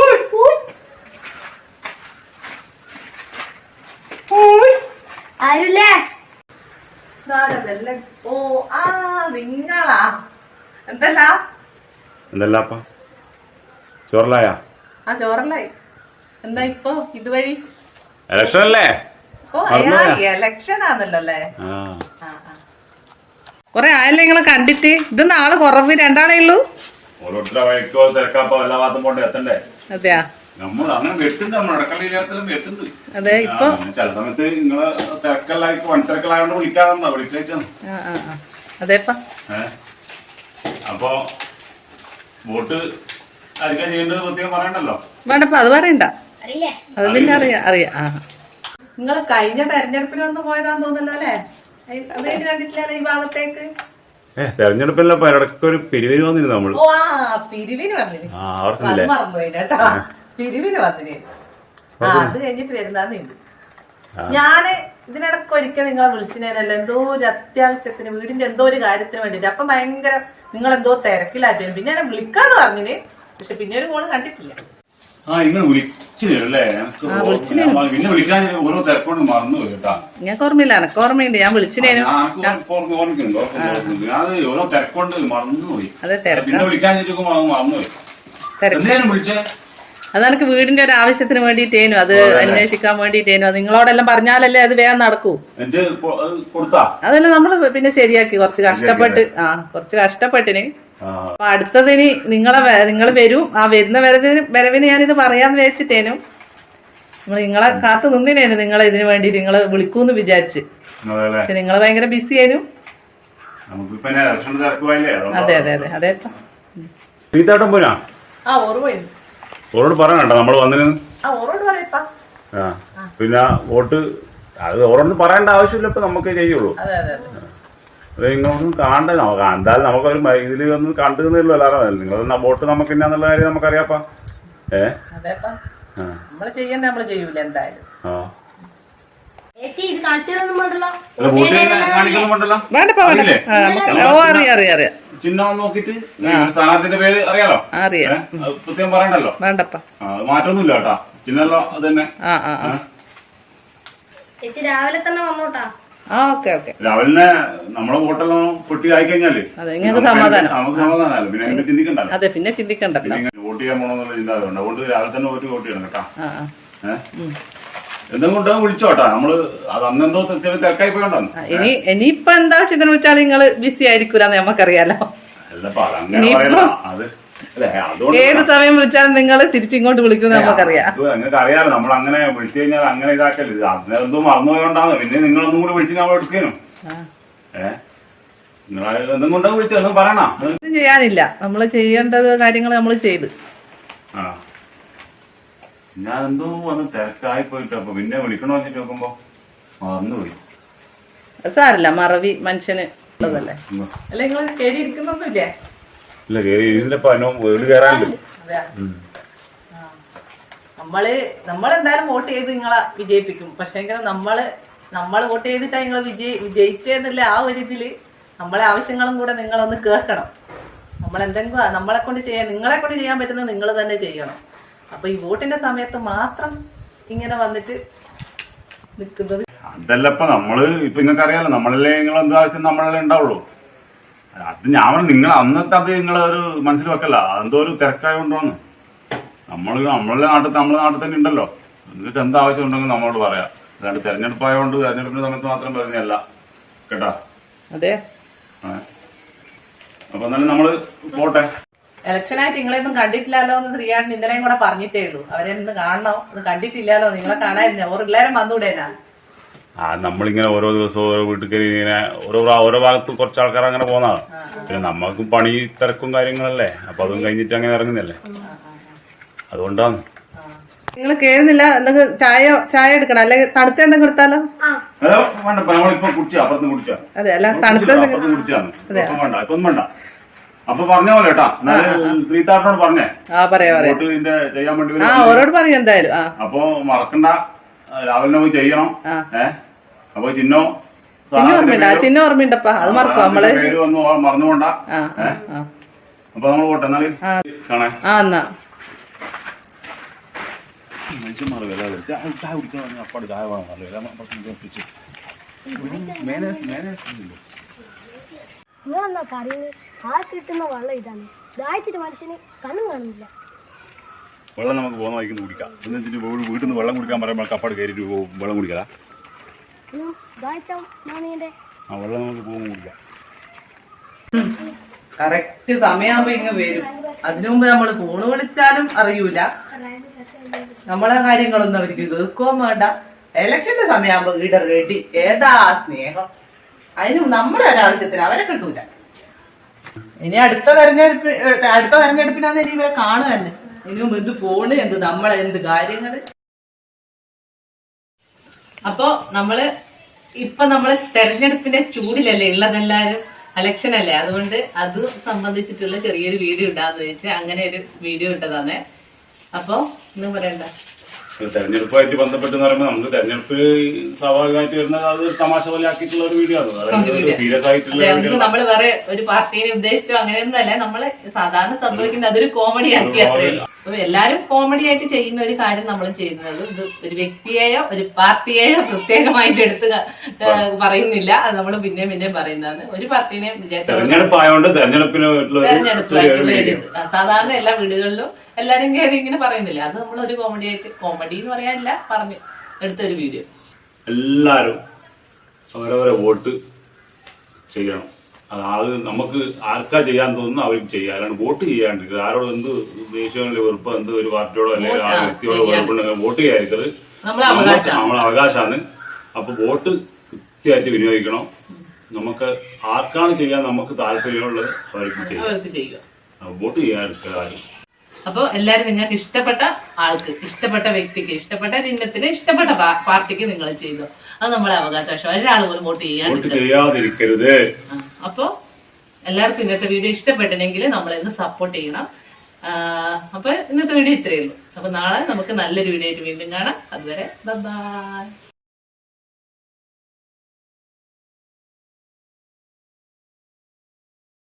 ഊയ്. ഓയ്. ആരുല്ലേ? ഓ ആ നിങ്ങളാ. എന്തല്ല? എന്തല്ല അപ്പ? ചോറിലായ? ആ ചോറല്ലായി എന്താ ഇപ്പൊ? ഇതുവഴി? ഇലക്ഷൻ അല്ലേ? എലക്ഷൻ ആണല്ലോ അല്ലേ? ആ. കൊറേ ആയല്ലേ നിങ്ങളെ കണ്ടിട്ട്? ഇത് നാൾ കുറവ് രണ്ടാളേ ഉള്ളൂ. ഓരോരുത്തരുടെ വഴിക്കോ തിരക്കാപ്പോ എല്ലാ ഭാഗത്തും കൊണ്ട് എത്തണ്ടേ? അതെയാ. നമ്മൾ അങ്ങനെ നമ്മൾ അതെ ഇപ്പൊ ചില സമയത്ത് നിങ്ങൾ തിരക്കല്ലായി വൺതിരക്കലായോണ്ട് അതേപ്പാ അപ്പൊ വോട്ട് അധികം ചെയ്യേണ്ടത് പ്രത്യേകം പറയണ്ടല്ലോ? വേണ്ടപ്പാ അത് പറയണ്ട. അത് പിന്നെ അറിയാം അറിയാം. ആ. നിങ്ങൾ കഴിഞ്ഞ തെരഞ്ഞെടുപ്പിന് ഒന്ന് പോയതാന്ന് തോന്നല്ലോ അല്ലേ? അതേത് കണ്ടിട്ടില്ല ഈ ഭാഗത്തേക്ക്? ഏ തെരഞ്ഞെടുപ്പിലപ്പോ പലടക്കൊരു ഒരു പിരിവിന് വന്നിരുന്നു നമ്മൾ ഓ ആ പിരിവിന് വന്നിന് ആ അത് അവർക്കില്ലേ മറന്നുപോയി കേട്ടാ പിരിവിന് വന്നിന് ആ അത് കഴിഞ്ഞിട്ട് വരുന്നതാന്ന് ഇത് ഞാൻ ഇതിനിടക്ക് ഒരിക്കൽ നിങ്ങളെ വിളിച്ചിനല്ലോ എന്തോ ഒരു അത്യാവശ്യത്തിന് വീടിന്റെ എന്തോ ഒരു കാര്യത്തിന് വേണ്ടിട്ട്. അപ്പൊ ഭയങ്കര നിങ്ങൾ എന്തോ തിരക്കിലാറ്റു പിന്നെ എന്നെ വിളിക്കാന്ന് പറഞ്ഞിന്. പക്ഷെ പിന്നെ ഒരു മോൾ കണ്ടിട്ടില്ല. ആ നിങ്ങൾ പിന്നെ വിളിക്കാൻ ഓരോ തിരക്കോട് മറന്നു കേട്ടാ. ഞാൻ ഓർമ്മയില്ല എനക്ക് ഓർമ്മയുണ്ട് ഞാൻ വിളിച്ചിനേനു. അത് ഓരോ തിരക്കോണ്ട് മറന്നുപോയി പിന്നെ വിളിക്കാൻ മറന്നുപോയി എന്തേലും വിളിച്ചേ? അത് എനിക്ക് വീടിന്റെ ഒരു ആവശ്യത്തിന് വേണ്ടിയിട്ടേനു. അത് അന്വേഷിക്കാൻ വേണ്ടിയിട്ടേനു. അത് നിങ്ങളോടെല്ലാം പറഞ്ഞാലല്ലേ അത് വേഗം നടക്കൂ. അതല്ല അത് കൊടുത്താ? അതെല്ലാം നമ്മൾ പിന്നെ ശരിയാക്കി. കുറച്ച് കഷ്ടപ്പെട്ട് ആ കുറച്ച് കഷ്ടപ്പെട്ടിന്. ആ, അപ്പൊ അടുത്തതിന് നിങ്ങളെ നിങ്ങൾ വരും. ആ വരുന്ന വരവിന് വരവിന് ഞാനിത് പറയാന്ന് വെച്ചിട്ടേനു നമ്മൾ നിങ്ങളെ കാത്തു നിന്നിനേനു നിങ്ങളെ ഇതിന് വേണ്ടി നിങ്ങൾ വിളിക്കൂന്ന് വിചാരിച്ച്. പക്ഷെ നിങ്ങൾ ഭയങ്കര ബിസി ആയിരുന്നു അതെ അതെ അതെ. അതെ ഓരോട് പറയണ്ട നമ്മൾ വന്നിന് ആ പിന്നെ വോട്ട് അത് ഓരോന്ന് പറയേണ്ട ആവശ്യമില്ല ഇപ്പൊ നമുക്ക് ചെയ്യുള്ളൂ. അതെ നിങ്ങളൊന്നും കാണണ്ടേ നമുക്ക് എന്തായാലും നമുക്കൊരു ഇതിൽ ഒന്നും കണ്ടുന്നല്ലോ എല്ലാവരും. നിങ്ങൾ വോട്ട് നമുക്ക് എന്നാന്നുള്ള കാര്യം നമുക്കറിയാപ്പാ. ഏ? തരൊന്നും വേണ്ടല്ലോ? കാണിക്കുന്നുണ്ടല്ലോ വേണ്ട നമുക്ക് അറിയാം അറിയാം അറിയാം. ചിഹ്നം നോക്കിയിട്ട് സ്ഥാനാർത്ഥിന്റെ പേര് അറിയാലോ? അറിയാം. പ്രത്യേകം പറയണ്ടല്ലോ? വേണ്ടപ്പാ. മാറ്റമൊന്നുമില്ല കേട്ടാ. ചിഹ്നല്ലോ അത് തന്നെ. ചേച്ചി രാവിലെ തന്നെ വന്നോട്ടാ? ആ ഓക്കെ ഓക്കെ. രാവിലെ നമ്മളെ വോട്ടെല്ലാം പൊട്ടി ആയി കഴിഞ്ഞാൽ സമാധാനം. നമുക്ക് സമാധാനമല്ലോ. പിന്നെ ചിന്തിക്കണ്ടല്ലോ. അതെ പിന്നെ ചിന്തിക്കണ്ടല്ലോ വോട്ട് ചെയ്യാൻ പോകണമെന്നുള്ള ചിന്താഗതി അതുകൊണ്ട് അതുകൊണ്ട് രാവിലെ തന്നെ വോട്ട് വോട്ട് ചെയ്യണം കേട്ടാ. ഏഹ് കൊണ്ടുപോകാൻ വിളിച്ചോട്ടാ. നമ്മൾ അത് അന്നെന്തോ തിരക്കായി പോയോണ്ടോ ഇനി ഇനിയിപ്പൊ എന്താ ആവശ്യത്തിന് വിളിച്ചാൽ നിങ്ങൾ ബിസി ആയിരിക്കൂലെന്ന് നമുക്കറിയാലോ ഏത് സമയം വിളിച്ചാലും നിങ്ങൾ തിരിച്ചിങ്ങോട്ട് വിളിക്കുമെന്ന് നമുക്കറിയാം നിങ്ങൾക്ക് അറിയാലോ നമ്മൾ അങ്ങനെ വിളിച്ചു കഴിഞ്ഞാൽ അങ്ങനെ ഇതാക്കല്ലേ. ഇത് അന്നേരം എന്തോ മറന്നുപോയോണ്ടാണ് പിന്നെ നിങ്ങളൊന്നും കൂടി വിളിച്ചു നമ്മൾ എടുക്കേനും. ഏഹ് എന്തും കൊണ്ടാ വിളിച്ചത് ഒന്നും പറയണ ചെയ്യാനില്ല. നമ്മൾ ചെയ്യേണ്ടത് കാര്യങ്ങൾ നമ്മൾ ചെയ്ത്. ആ. ഞാൻ എന്തോ വന്ന് തിരക്കായി പോയിട്ട് അപ്പൊ പിന്നെ വിളിക്കണോ വെച്ചിട്ട് നോക്കുമ്പോ മറന്നുപോയി. സാറില്ല മറവി മനുഷ്യന് ഉള്ളതല്ലേ. അല്ല നിങ്ങൾ കയറി ഇരിക്കുന്നൊന്നുമില്ലേ ഇല്ല അതിനോ വീട് അതെയാ? ആ. നമ്മൾ നമ്മളെന്തായാലും വോട്ട് ചെയ്ത് നിങ്ങളെ വിജയിപ്പിക്കും. പക്ഷേ നമ്മൾ നമ്മൾ വോട്ട് ചെയ്തിട്ടാ നിങ്ങൾ വിജയി വിജയിച്ചെന്നുള്ള ആ ഒരു ഇതിൽ നമ്മളെ ആവശ്യങ്ങളും കൂടെ നിങ്ങളൊന്ന് കേൾക്കണം. നമ്മൾ എന്തെങ്കിലും നമ്മളെ കൊണ്ട് ചെയ്യാൻ നിങ്ങളെ കൊണ്ട് ചെയ്യാൻ പറ്റുന്നത് നിങ്ങൾ തന്നെ ചെയ്യണം. അപ്പൊ ഈ വോട്ടിന്റെ സമയത്ത് മാത്രം ഇങ്ങനെ വന്നിട്ട് നിൽക്കുന്നത്. അതല്ല ഇപ്പൊ നമ്മൾ ഇപ്പൊ നിങ്ങൾക്ക് അറിയാലോ നമ്മളല്ലേ നിങ്ങൾ എന്താ വെച്ചാൽ നമ്മളല്ലേ ഉണ്ടാവുള്ളൂ. അത് ഞാൻ പറഞ്ഞു നിങ്ങൾ അന്നത്തെ അത് നിങ്ങൾ ഒരു മനസ്സിൽ വെക്കല്ല അതെന്തോ ഒരു തിരക്കായോണ്ടോന്ന് നമ്മൾ നമ്മളെ നാട്ടിൽ നമ്മളെ നാട്ടിൽ തന്നെ ഉണ്ടല്ലോ. എന്നിട്ട് എന്താ ആവശ്യം ഉണ്ടെങ്കിൽ നമ്മളോട് പറയാം. അല്ലാണ്ട് തെരഞ്ഞെടുപ്പായതുകൊണ്ട് തെരഞ്ഞെടുപ്പിന്റെ സമയത്ത് മാത്രം പറഞ്ഞല്ല കേട്ടാ? അതെ. അപ്പൊ എന്നാലും നമ്മൾ പോട്ടെ. ഇലക്ഷനായിട്ട് നിങ്ങളെയൊന്നും കണ്ടിട്ടില്ലല്ലോ എന്ന് ശ്രീയാണ്ട് ഇന്നലെയും കൂടെ പറഞ്ഞിട്ടേ ഉള്ളൂ. അവരെ ഒന്ന് കാണണം. ഒന്ന് കണ്ടിട്ടില്ലല്ലോ. നിങ്ങളെ കാണാനില്ല ഓർ പിള്ളേരെ വന്നൂടേനാ ആ നമ്മളിങ്ങനെ ഓരോ ദിവസവും ഓരോ വീട്ടിൽ കയറി ഇങ്ങനെ ഓരോ ഓരോ ഭാഗത്ത് കുറച്ച് ആൾക്കാർ അങ്ങനെ പോകുന്നതാണ്. പിന്നെ നമ്മൾക്കും പണി തിരക്കും കാര്യങ്ങളല്ലേ? അപ്പൊ അതും കഴിഞ്ഞിട്ട് അങ്ങനെ ഇറങ്ങുന്നല്ലേ അതുകൊണ്ടാണ്. നിങ്ങൾ കേറുന്നില്ല? എന്തെങ്കിലും ചായ ചായ എടുക്കണം. അല്ലെങ്കിൽ തണുത്ത എന്തെങ്കിലും എടുത്താലോ? അതെ അല്ല തണുത്ത എന്തെങ്കിലും അപ്പൊ പറഞ്ഞ പോലെ കേട്ടാ. എന്നാലും പറഞ്ഞേ. ആ പറയാ പറയാ. വോട്ട് ഇതിന്റെ ചെയ്യാൻ വേണ്ടി ആ. ഓരോട് പറയും എന്തായാലും ആ. അപ്പൊ മറക്കണ്ട. രാവിലെ പോയി ചെയ്യണം. ഏഹ് അപ്പൊ ചിഹ്നോ ചിന്ന ഓർമ്മയുണ്ട്? ആ ചിന്ന ഓർമ്മയുണ്ടപ്പാ. അത് മറക്കും നമ്മൾ? പേര് വന്ന് മറന്നുകൊണ്ട അപ്പൊ നമ്മൾ പോട്ടെ എന്നാൽ. കാണേ. ആ എന്നാ. മനുഷ്യന്മാർ വില ചായ പറഞ്ഞാൽ അപ്പാട് ചായ വേണം. നല്ല വില നമുക്ക് ഒപ്പിച്ച്. മേനേഴ്സ് മേനേഴ്സ് പറയുന്നത് ആ കിട്ടുന്ന വെള്ളം ഇതാണ്. ദാഹിച്ചിട്ട് മനുഷ്യന് കണ്ണും കാണുന്നില്ല. വെള്ളം നമുക്ക് പോകുന്ന വഴിക്ക് കുടിക്കാം. എന്ന് വെച്ചിട്ട് വീട്ടിൽ നിന്ന് വെള്ളം കുടിക്കാൻ പറയുമ്പോൾ കപ്പാട് കയറിയിട്ട് പോകും വെള്ളം കുടിക്കല? ആ വെള്ളം നമുക്ക് പോകുമ്പോൾ കുടിക്കാം. കറക്റ്റ് സമയമാകുമ്പോ ഇങ്ങ് വരും. അതിനു മുമ്പ് നമ്മൾ ഫോണ് വിളിച്ചാലും അറിയൂല. നമ്മളെ കാര്യങ്ങളൊന്നും അവർക്ക് കേൾക്കുകയും വേണ്ട. ഇലക്ഷന്റെ സമയമാകുമ്പോ ഈട റെഡി ഏതാ സ്നേഹം? അതിനും നമ്മുടെ ഒരാവശ്യത്തിന് അവരെ കിട്ടൂല. ഇനി അടുത്ത തെരഞ്ഞെടുപ്പ് അടുത്ത തെരഞ്ഞെടുപ്പിനാന്ന് ഇനി ഇവരെ കാണുക തന്നെ. ഇനിയും എന്ത് ഫോണ് എന്ത് നമ്മളെ എന്ത് കാര്യങ്ങൾ? അപ്പോ നമ്മൾ ഇപ്പൊ നമ്മൾ തെരഞ്ഞെടുപ്പിന്റെ ചൂടിലല്ലേ ഉള്ളതെല്ലാരും? അലക്ഷൻ അല്ലേ? അതുകൊണ്ട് അത് സംബന്ധിച്ചിട്ടുള്ള ചെറിയൊരു വീഡിയോ ഉണ്ടാന്ന് ചോദിച്ചാൽ അങ്ങനെ ഒരു വീഡിയോ ഇട്ടതാന്നേ. അപ്പൊ ഒന്നും പറയണ്ട. തെരഞ്ഞെടുപ്പുമായിട്ട് ബന്ധപ്പെട്ട് പറയുമ്പോൾ നമുക്ക് തെരഞ്ഞെടുപ്പ് സ്വാഭാവികമായിട്ട് വരുന്നത് അത് തമാശ പോലെ ആക്കിയിട്ടുള്ള ഒരു വീഡിയോ ആണ് സീരിയസ് ആയിട്ടുള്ള വേറെ ഒരു പാർട്ടീനെ ഉദ്ദേശിച്ചോ അങ്ങനെയൊന്നുമല്ല നമ്മൾ സാധാരണ സംഭവിക്കുന്നത് അതൊരു കോമഡി ആക്കി അത്രേ ഉള്ളൂ. അപ്പൊ എല്ലാരും കോമഡി ആയിട്ട് ചെയ്യുന്ന ഒരു കാര്യം നമ്മൾ ചെയ്യുന്നത് ഇത് ഒരു വ്യക്തിയെയോ ഒരു പാർട്ടിയെയോ പ്രത്യേകമായിട്ട് എടുത്ത് പറയുന്നില്ല. അത് നമ്മൾ പിന്നെ പിന്നെ പറയുന്നതാണ്. ഒരു പാർട്ടീനെയും വിചാരിച്ച തെരഞ്ഞെടുപ്പ് ആയതുകൊണ്ട് സാധാരണ എല്ലാ വീടുകളിലും എല്ലാരും കയറി ഇങ്ങനെ പറയുന്നില്ല? അത് നമ്മൾ ഒരു കോമഡി ആയിട്ട് കോമഡി എന്ന് പറയാനില്ല പറഞ്ഞു എടുത്തൊരു വീഡിയോ എല്ലാവരും അവരവരെ വോട്ട് ചെയ്യണം. അത് നമുക്ക് ആർക്കാ ചെയ്യാൻ തോന്നുന്നു അവർക്ക് ചെയ്യാം. അല്ലാണ്ട് വോട്ട് ചെയ്യാണ്ടിരിക്കുന്നത് ആരോട് എന്ത് ദേശീയങ്ങളിൽ വെറുപ്പ് എന്ത് ഒരു പാർട്ടിയോടോ അല്ലെങ്കിൽ ആ വ്യക്തിയോടോ വെറുപ്പുണ്ടെങ്കിൽ വോട്ട് ചെയ്യാതിരിക്കത് നമ്മളെ അവകാശം നമ്മളെ അവകാശമാണ്. അപ്പൊ വോട്ട് കൃത്യമായിട്ട് വിനിയോഗിക്കണം. നമുക്ക് ആർക്കാണ് ചെയ്യാൻ നമുക്ക് താല്പര്യമുള്ളത് അവർക്ക് ചെയ്യാം. വോട്ട് ചെയ്യാതിരിക്കുക ആരും. അപ്പോൾ എല്ലാരും നിങ്ങൾക്ക് ഇഷ്ടപ്പെട്ട ആൾക്ക് ഇഷ്ടപ്പെട്ട വ്യക്തിക്ക് ഇഷ്ടപ്പെട്ട ചിഹ്നത്തിന് ഇഷ്ടപ്പെട്ട പാർട്ടിക്ക് നിങ്ങൾ ചെയ്തു. അത് നമ്മളെ അവകാശം ഒരാൾ പോലും വോട്ട് ചെയ്യാതിരിക്കരുത്. അപ്പോൾ എല്ലാവർക്കും ഇന്നത്തെ വീഡിയോ ഇഷ്ടപ്പെട്ടെങ്കിൽ നമ്മളെന്ന് സപ്പോർട്ട് ചെയ്യണം. അപ്പോൾ അപ്പൊ ഇന്നത്തെ വീഡിയോ ഇത്രയേ ഉള്ളൂ. അപ്പൊ നാളെ നമുക്ക് നല്ലൊരു വീഡിയോ ആയിട്ട് വീണ്ടും കാണാം. അതുവരെ ബൈ